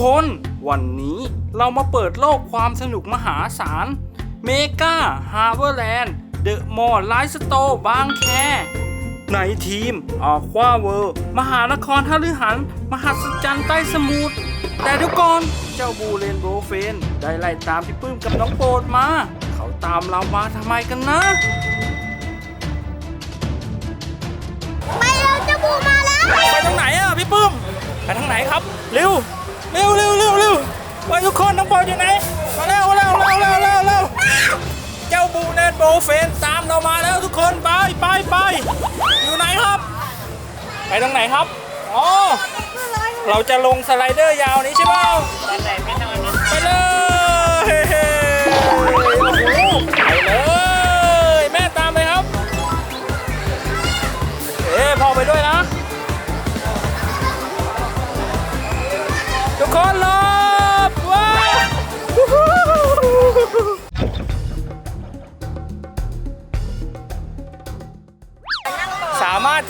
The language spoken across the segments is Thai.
คน วันนี้เรามาเปิดโลกความสนุกมหาศาลเมกาฮาร์เวอร์แลนด์เดอะมอลล์ไลฟ์สโตร์บางแคในทีมออกว่าเวิร์ มหานครทฤหัน มหัศจรรย์ใต้สมุทรแต่ทุกคนเจ้าบูเรนโบเฟน ได้ไล่ตามพี่ปื้มกับน้องโปรดมา เขาตามเรามาทำไมกันนะ ไปเร็วเจ้าบูมาแล้ว ไปทางไหนอะพี่ปื้ม ไปทางไหนครับ เร็ว เร็วเร็วเร็วเร็วไปทุกคนน้องโปรดอยู่ไหนมาเร็วเร็วเร็วเร็วเร็วเร็วเจ้าบูเรนโบเฟนตามเรามาแล้วทุกคนไปไปไปอยู่ไหนครับ ไปตรงไหนครับอ๋อเราจะลงสไลเดอร์ยาวนี้ใช่ไหม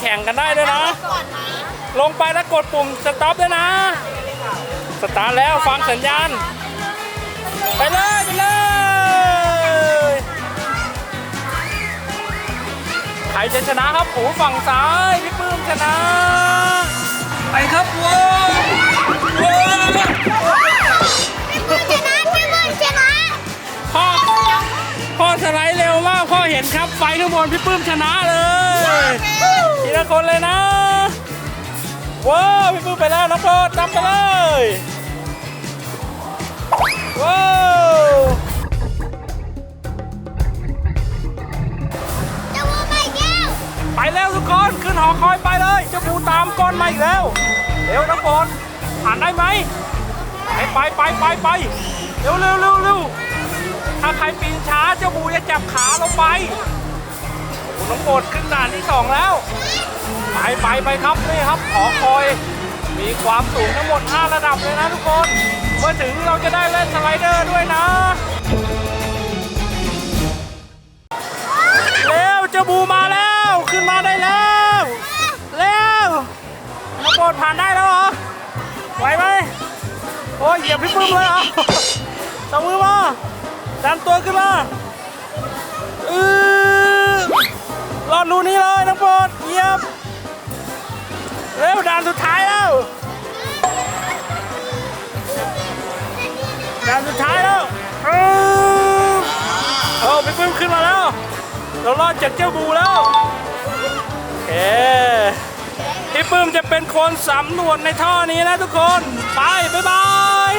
ข่งกันได้ด้วยนะ ลงไปแล้วกดปุ่มสต็อปด้วยนะ สตาร์ทแล้วฟังสัญญาณ ไปเลยไปเลยใครจะชนะครับโอ้ฝั่งซ้ายพี่ปื้มชนะ ไปครับว้าว พ่อสไลด์เร็วมากพ่อเห็นครับไฟข้างบนพี่ปื้มชนะเลยทีละคนเลยนะว้าวพี่ปื้มไปแล้วนะโปรดนำไปเลยว้าวเจ้าบูไปแก้วไปแล้วทุกคนขึ้นหอคอยไปเลยเจ้าปูตามก้อนมาอีกแล้วเร็วนะโปรดผ่านได้ไหมไปไปไปไปไปเร็วเร็วเร็วเร็ว ถ้าใครปีนช้าเจ้าปูจะจับขาลงไปโอ้น้องโปรดขึ้นด่านที่สองแล้ว ไปไปไปครับนี่ครับหอคอย มีความสูงทั้งหมด 5 ระดับเลยนะทุกคน เมื่อถึงเราจะได้เล่นสไลเดอร์ด้วยนะ เร็วเจ้าบูมาแล้วขึ้นมาได้แล้วเร็วน้องโปรดผ่านได้แล้วเหรอไหวไหมโอ้ยเหยียบพี่ปึ้มเลยเหรอตบมือมา ดันตัวขึ้นมาอือรอดรูนี้เลยน้องโปรดเยียบเร็วด่านสุดท้ายแล้วด่านสุดท้ายแล้วอือโอ้พี่ปึ้มขึ้นมาแล้ว เรารอดจากเจ้าบูแล้วโอเคพี่ปื้มจะเป็นคนสำรวจในท่อนี้นะทุกคน ไป บ๊ายบาย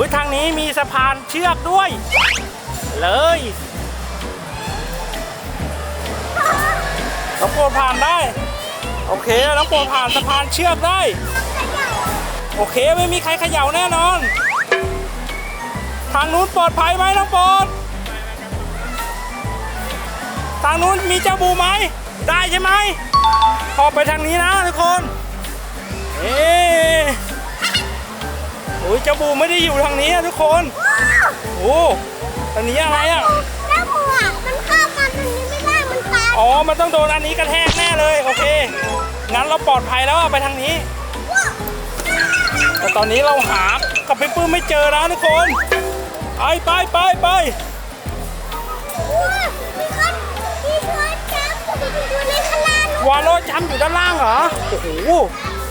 อุ้ยทางนี้มีสะพานเชือกด้วย เลย น้องโปรดผ่านได้ โอเค น้องโปรดผ่านสะพานเชือกได้ โอเคไม่มีใครเขย่าแน่นอน ทางนู้นปลอดภัยไหมน้องโปรดทางนู้นมีเจ้าบูไหม ได้ใช่ไหม พอไปทางนี้นะทุกคน เอ๊ะ อ้ยเจ้าบูไม่ได้อยู่ทางนี้อะทุกคนโอ้ทางนี้อะไรอะเจ้าบูอะมันเข้ามาตรงนี้ไม่ได้ มันตายอ๋อ มันต้องโดนอันนี้กระแทกแน่เลย โอเค งั้นเราปลอดภัยแล้วอะไปทางนี้ แต่ตอนนี้เราหากับพี่ปื้มไม่เจอนะทุกคน ไปไปไปไปว้ามีคนมีคนจับอยู่ในข้างล่างนู้นวาโลจัมป์อยู่ด้านล่างเหรอ โอ้โห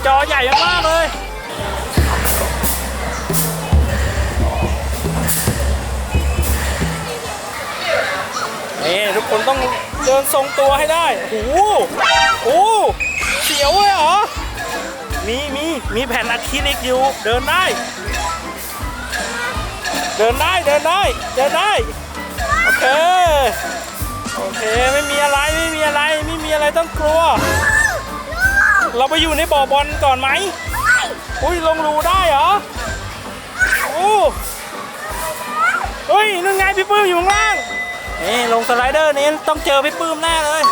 จอใหญ่มากเลย นทรงตัวให้ได้โอ้โหโอ้เสียวเลยเหรอ มีมีมีแผ่นอะคริลิกอยู่ เดินได้ เดินได้เดินได้เดินได้ โอเค โอเคไม่มีอะไรไม่มีอะไรไม่มีอะไรต้องกลัว เราไปอยู่ในบ่อบอลก่อนไหมอุ้ยลงรูได้เหรอโอ้เฮ้ยนั่นไงพี่ปื้มอยู่ข้างล่าง นี่ลงสไลเดอร์นี้ต้องเจอพี่ปื้มแน่เลย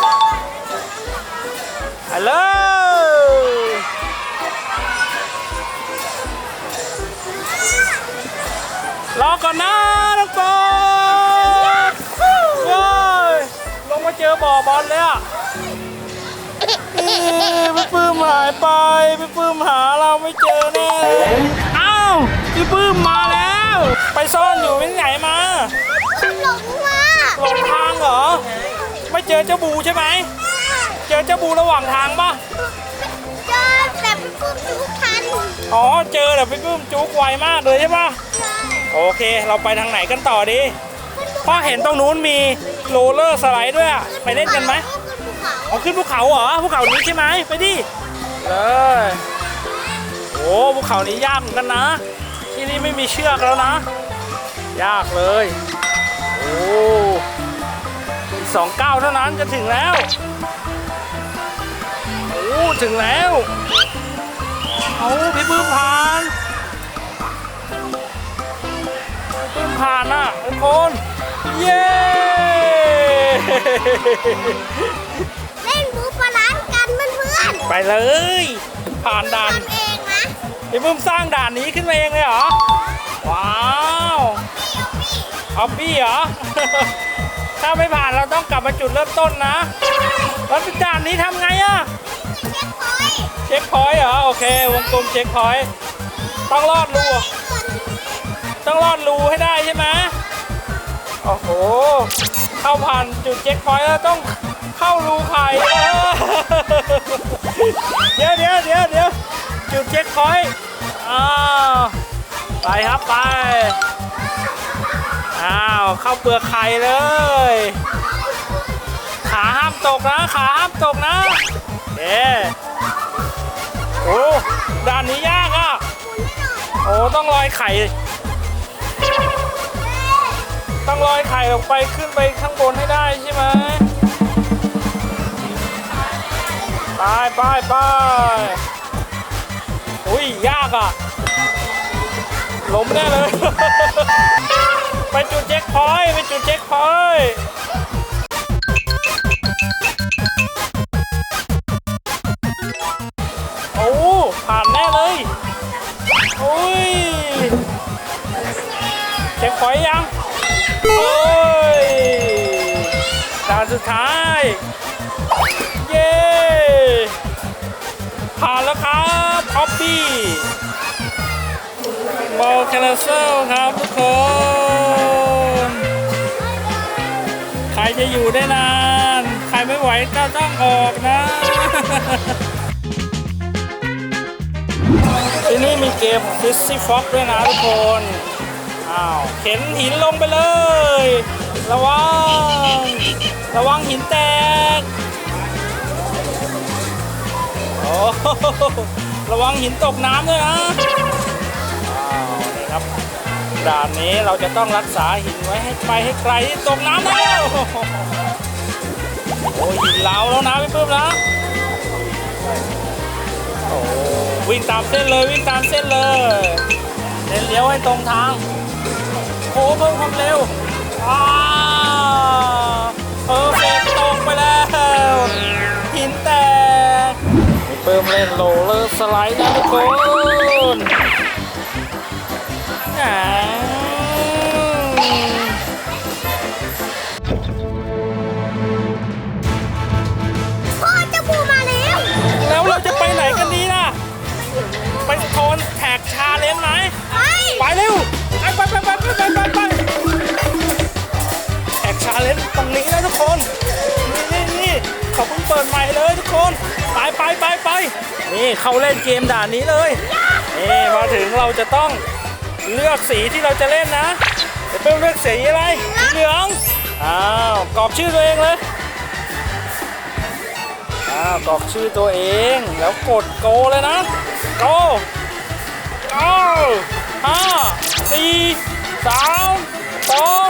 ฮัลโหลรอก่อนนะน้องโปรดโอ้ยลงมาเจอบ่อบอลเลยอะพี่ปื้มหายไปพี่ปื้มหาเราไม่เจอแน่อ้าวพี่ปื้มมาแล้ว ไปซ่อนอยู่ที่ไหนมาหลงมา งทางเหรอ ไม่เจอเจ้าบูใช่ไหม เจอเจ้าบูระหว่างทางปะเจอแต่เป็นพวกทุกทันอ๋อ เจอแต่พี่ปื้มจุกไวมากเลยใช่ปะใช่โอเค เราไปทางไหนกันต่อดีพ่อเห็นตรงนู้นมีโรลเลอร์สไลด์ด้วยอะไปเล่นกันไหมขึ้นภูเขาเอาขึ้นภูเขาเหรอ ภูเขานี้ใช่ไหม ไปดิ เลยโอ้ภูเขานี้ยากเหมือนกันนะ ที่นี่ไม่มีเชือกแล้วนะ ยากเลย โอ้ อีกสองก้าวเท่านั้นจะถึงแล้ว โอ้ถึงแล้วเอาพี่ปื้มผ่านพี่ปื้มผ่านอะทุกคน เย้เล่นบูปลาร้านกันเพื่อนไปเลย ผ่านๆด่านทำเองนะพี่ปุ้มสร้างด่านนี้ขึ้นมาเองเลยเหรอ ว้าวออบบี้เหรอถ้าไม่ผ่านเราต้องกลับมาจุดเริ่มต้นนะแล้วด่านนี้ทำไงอะเช็คพอยต์เช็คพอยต์เหรอโอเควงกลมเช็คพอยต์ต้องรอดรูต้องรอดรูให้ได้ใช่ไหมโอ้โหเข้าผ่านจุดเช็คพอยต์แล้วต้องเข้ารูไข่เดี๋ยวเดี๋ยวเดี๋ยวเดี๋ยวจุดเช็คพอยต์อ้าวไปครับไป เข้าเปลือกไข่เลย ขาห้ามตกนะ ขาห้ามตกนะเอ๊โอ้ด่านนี้ยากอะ โอ้ต้องลอยไข่ ต้องลอยไข่ออกไปขึ้นไปข้างบนให้ได้ใช่ไหมไปไปไปอุ้ยยากอะล้มแน่เลย ไปจุดเช็คพอยต์ไปจุดเช็คพอยต์โอ้ผ่านแน่เลยโอ้ยเช็คพอยต์ยังโอ้ยด่านสุดท้ายเย้ผ่านแล้วครับออฟบี้บอลแคนาเซลครับทุกคน จะอยู่ได้นาน ใครไม่ไหวก็ต้องออกนะ ที่นี่มีเกม Fizzy Fox ด้วยนะทุกคน อ้าว เข็นหินลงไปเลย ระวัง ระวังหินแตก โอ้โหระวังหินตกน้ำด้วยนะ อ้าว นี่ครับ ด่านนี้เราจะต้องรักษาหินไว้ให้ไปให้ไกลที่ตกน้ำแล้วโอ้หินเหลาแล้วนะพี่ปื้มนะโอ้วิ่งตามเส้นเลยวิ่งตามเส้นเลยเน้นเลี้ยวให้ตรงทางโอ้เพิ่มความเร็วว้าเพอร์เฟกตรงไปแล้วหินแตกมีเพิ่มเล่นโรลเลอร์สไลด์นะทุกคน ตรงนี้นะทุกคนนี่นี่นี่เขาเพิ่งเปิดใหม่เลยทุกคน ไปไปไปไปนี่เขาเล่นเกมด่านนี้เลยนี่มาถึงเราจะต้องเลือกสีที่เราจะเล่นนะจะเพิ่มเลือกสีอะไรสีเหลืองอ้าวกรอกชื่อตัวเองเลยอ้าวกรอกชื่อตัวเองแล้วกดโกเลยนะโกเก้าห้าสี่สามสอง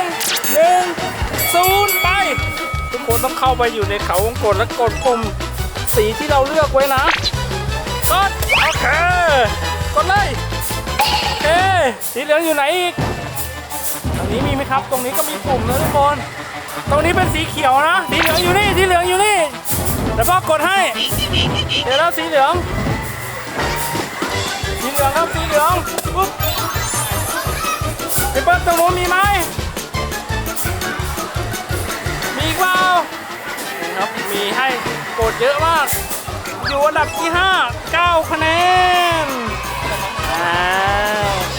หนึ่ง ศูนย์ไป ทุกคนต้องเข้าไปอยู่ในเขาวงกดแล้วกดปุ่มสีที่เราเลือกไว้นะกดโอเคกดเลยโอเคสีเหลืองอยู่ไหนอีกตรงนี้มีไหมครับ ตรงนี้ก็มีปุ่มนะทุกคนตรงนี้เป็นสีเขียวนะสีเหลืองอยู่นี่สีเหลืองอยู่นี่เดี๋ยวพ่อกดให้ เดี๋ยวแล้วสีเหลืองสีเหลืองครับสีเหลืองปุ๊บไอ้เปิ้ลตรงนู้นมีไหม ครับ มีให้กดเยอะมาก อยู่อันดับที่ 5 9 คะแนนอ้า